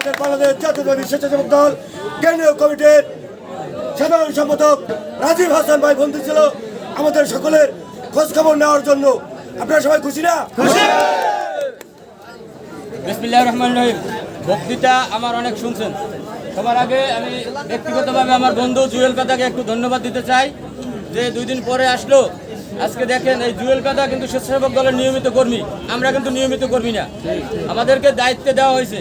আমাদের বাংলাদেশ জাতীয়তাবাদী স্বেচ্ছাসেবক দল, কেন্দ্রীয় কমিটির সাধারণ সম্পাদক রাজীব হাসান ভাই বন্ধু ছিল। আমাদের সকলের খোঁজ খবর নেওয়ার জন্য। আপনারা সবাই খুশি না? বিসমিল্লাহ রহমান রহিম। বক্তৃতা আমার অনেক শুনছেন। সবার আগে আমি ব্যক্তিগতভাবে আমার বন্ধু জুয়েল কাদাকে একটু ধন্যবাদ দিতে চাই যে দুই দিন পরে আসলো। আজকে দেখেন এই জুয়েল কাদা কিন্তু স্বেচ্ছাসেবক দলের নিয়মিত কর্মী। আমরা কিন্তু নিয়মিত কর্মী না। আমাদেরকে দায়িত্বে দেওয়া হয়েছে।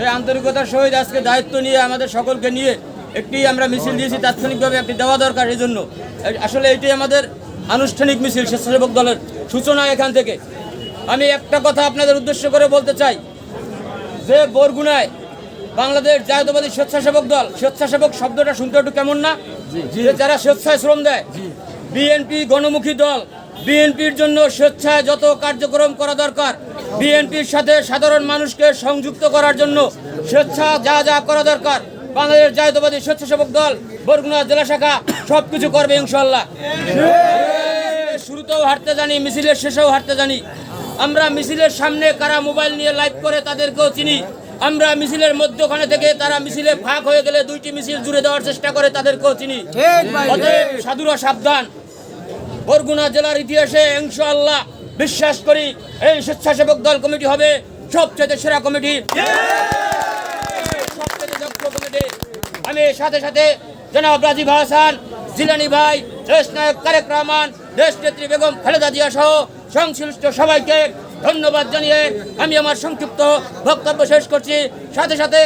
সেই আন্তরিকতার সহিত আজকে দায়িত্ব নিয়ে আমাদের সকলকে নিয়ে একটি আমরা মিছিল দিয়েছি তাৎক্ষণিকভাবে একটি দেওয়া দরকার এই জন্য। আসলে এটি আমাদের আনুষ্ঠানিক মিছিল স্বেচ্ছাসেবক দলের সূচনা এখান থেকে। আমি একটা কথা আপনাদের উদ্দেশ্য করে বলতে চাই যে বরগুনায় বাংলাদেশ জাতীয়তাবাদী স্বেচ্ছাসেবক দল স্বেচ্ছাসেবক শব্দটা শুনতে একটু কেমন না? যে যারা স্বেচ্ছায় শ্রম দেয় বিএনপি গণমুখী দল বিএনপির জন্য স্বেচ্ছায় যত কার্যক্রম করা দরকার বিএনপির সাথে সাধারণ মানুষকে সংযুক্ত করার জন্য স্বেচ্ছা যা যা করা দরকার বাংলাদেশ জাতীয়তাবাদী স্বেচ্ছাসেবক দল বরগুনা জেলা শাখা সব কিছু করবে ইনশাল্লাহ শুরুতেও হাঁটতে জানি মিছিলের শেষেও হাঁটতে জানি। আমরা মিছিলের সামনে কারা মোবাইল নিয়ে লাইভ করে তাদেরকেও চিনি। আমরা মিছিলের মধ্যখানে থেকে তারা মিছিলে ফাঁক হয়ে গেলে দুইটি মিছিল জুড়ে দেওয়ার চেষ্টা করে তাদেরকেও চিনি। সাধুরা সাবধান। বরগুনা জেলার ইতিহাসে ইনশাআল্লাহ বিশ্বাস করি এই স্বেচ্ছাসেবক দল কমিটি হবে সবচেয়ে সেরা কমিটি। কমিটি। আমি সাথে সাথে জনাব রাজীব হাসান, জিলানি ভাই, দেশ নায়ক তারেক রহমান, দেশ নেত্রী বেগম খালেদা জিয়া সহ সংশ্লিষ্ট সবাইকে ধন্যবাদ জানিয়ে আমি আমার সংক্ষিপ্ত বক্তব্য শেষ করছি। সাথে সাথে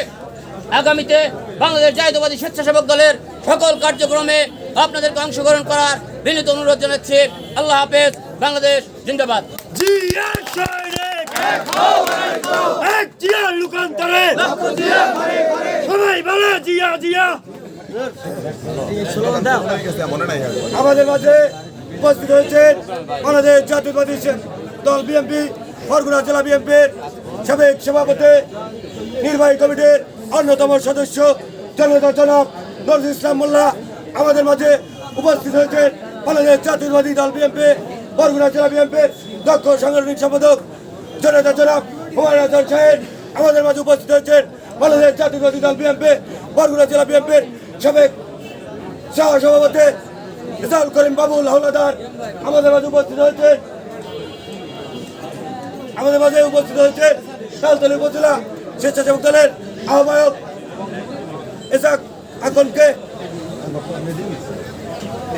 আগামীতে বাংলাদেশ জাতীয়তাবাদী স্বেচ্ছাসেবক দলের সকল কার্যক্রমে আপনাদেরকে অংশগ্রহণ করার বিনীত অনুরোধ জানাচ্ছি। আল্লাহ হাফেজ, বাংলাদেশ জিন্দাবাদ। জিয়া জিয়া জিয়া আমাদের মাঝে উপস্থিত হয়েছেন বাংলাদেশ জাতীয়বাদী দল বিএনপি, বরগুনা জেলা বিএনপির সাবেক সভাপতি, নির্বাহী কমিটির অন্যতম সদস্য জনতা জনাব নজরুল ইসলাম মোল্লা। আমাদের মাঝে উপস্থিত হয়েছেন বাংলাদেশ জাতীয়বাদী দল বিএনপি বরগুনা জেলা বিএনপির দক্ষ সাংগঠনিক সম্পাদক, জনতা জনাব হুমায়ুন সাহেব। আমাদের মাঝে উপস্থিত হয়েছেন বাংলাদেশ জাতীয়বাদী দল বিএনপি বরগুনা জেলা বিএনপির সাবেক সহ সভাপতি রেজাউল করিম বাবুল হাওলাদার। আমাদের মাঝে উপস্থিত হয়েছে, আমাদের মাঝে উপস্থিত হয়েছে তালতলী উপজেলা স্বেচ্ছাসেবক দলের আহ্বায়ক এসাক আকনকে।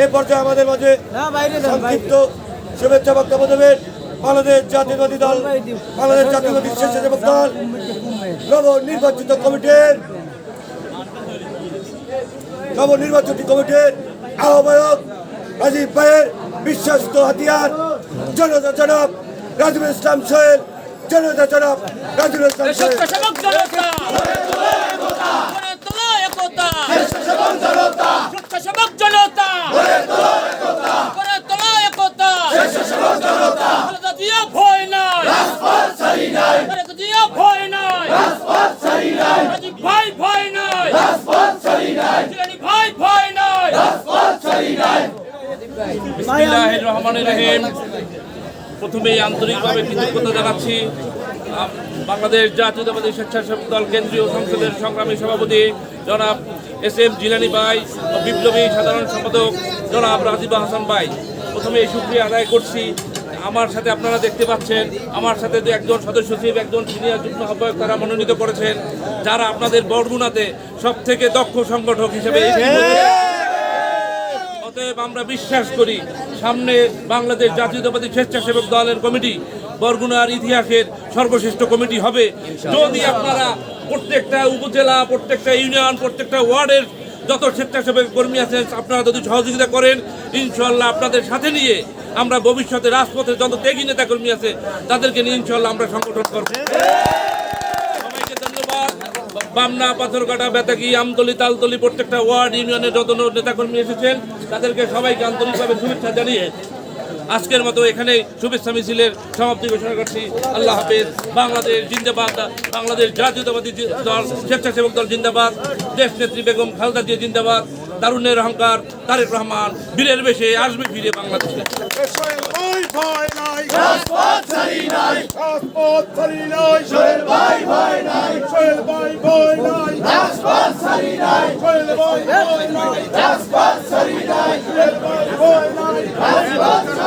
এ পর্যায়ে আমাদের মাঝে সংক্ষিপ্ত শুভেচ্ছা বক্তব্য দেবেন বাংলাদেশ জাতীয়বাদী দল বাংলাদেশ জাতীয়বাদী স্বেচ্ছাসেবক দল নব নির্বাচিত কমিটির নবনির্বাচিত কমিটির আহ্বায়ক রাজীব ভাইয়ের বিশ্বস্ত হাতিয়ার জনতা জনাব রাজুল ইসলাম সোহেল জনতা জনাব রাজুল ইসলাম সোহেল। স্বেচ্ছাসেবক জনতা। গড়ে তোলো একতা। স্বেচ্ছাসেবক জনতা গড়ে তোলো একতা। খালেদা জিয়া ভয় নাই। খালেদা জিয়া ভয় নাই। রাজীব ভাই ভয় নাই। জিলানী ভাই ভয় নাই। বিসমিল্লাহির রহমানির রহিম। প্রথমেই আন্তরিকভাবে কৃতজ্ঞতা জানাচ্ছি বাংলাদেশ জাতীয়তাবাদী স্বেচ্ছাসেবক দল কেন্দ্রীয় সংসদের সংগ্রামী সভাপতি জনাব এস এম জিলানি ভাই বিপ্লবী সাধারণ সম্পাদক জনাব রাজিব হাসান ভাই। প্রথমে এই সুক্রিয়া আদায় করছি। আমার সাথে আপনারা দেখতে পাচ্ছেন আমার সাথে যে একজন সদস্য সচিব একজন সিনিয়র যুগ্ম আহ্বায়ক তারা মনোনীত করেছেন যারা আপনাদের বরগুনাতে সব থেকে দক্ষ সংগঠক হিসেবে অতএব আমরা বিশ্বাস করি সামনে বাংলাদেশ জাতীয়তাবাদী স্বেচ্ছাসেবক দলের কমিটি বরগুনার ইতিহাসের সর্বশ্রেষ্ঠ কমিটি হবে। যদি আপনারা প্রত্যেকটা উপজেলা প্রত্যেকটা ইউনিয়ন প্রত্যেকটা ওয়ার্ডের যত স্বেচ্ছাসেবক কর্মী আছেন আপনারা যদি সহযোগিতা করেন ইনশাল্লাহ আপনাদের সাথে নিয়ে আমরা ভবিষ্যতে রাজপথে যত ত্যাগী নেতা কর্মী আছে তাদেরকে নিয়ে ইনশাল্লাহ আমরা সংগঠন করব। সবাইকে ধন্যবাদ। বামনা পাথরকাটা বেতাকি আমতলি তালতলি প্রত্যেকটা ওয়ার্ড ইউনিয়নের যত নেতাকর্মী এসেছেন তাদেরকে সবাইকে আন্তরিকভাবে শুভেচ্ছা জানিয়ে আজকের মতো এখানে শুভেচ্ছা মিছিলের সমাপ্তি ঘোষণা করছি। আল্লাহ হাফেজ। বাংলাদেশ জিন্দাবাদ। বাংলাদেশ জাতীয়তাবাদী দল স্বেচ্ছাসেবক দল জিন্দাবাদ। দেশ নেত্রী বেগম খালেদা জিয়া জিন্দাবাদ। দারুণের অহংকার। তারেক রহমান বীরের বেশে আসবে ফিরে বাংলাদেশে। ভাই ভাই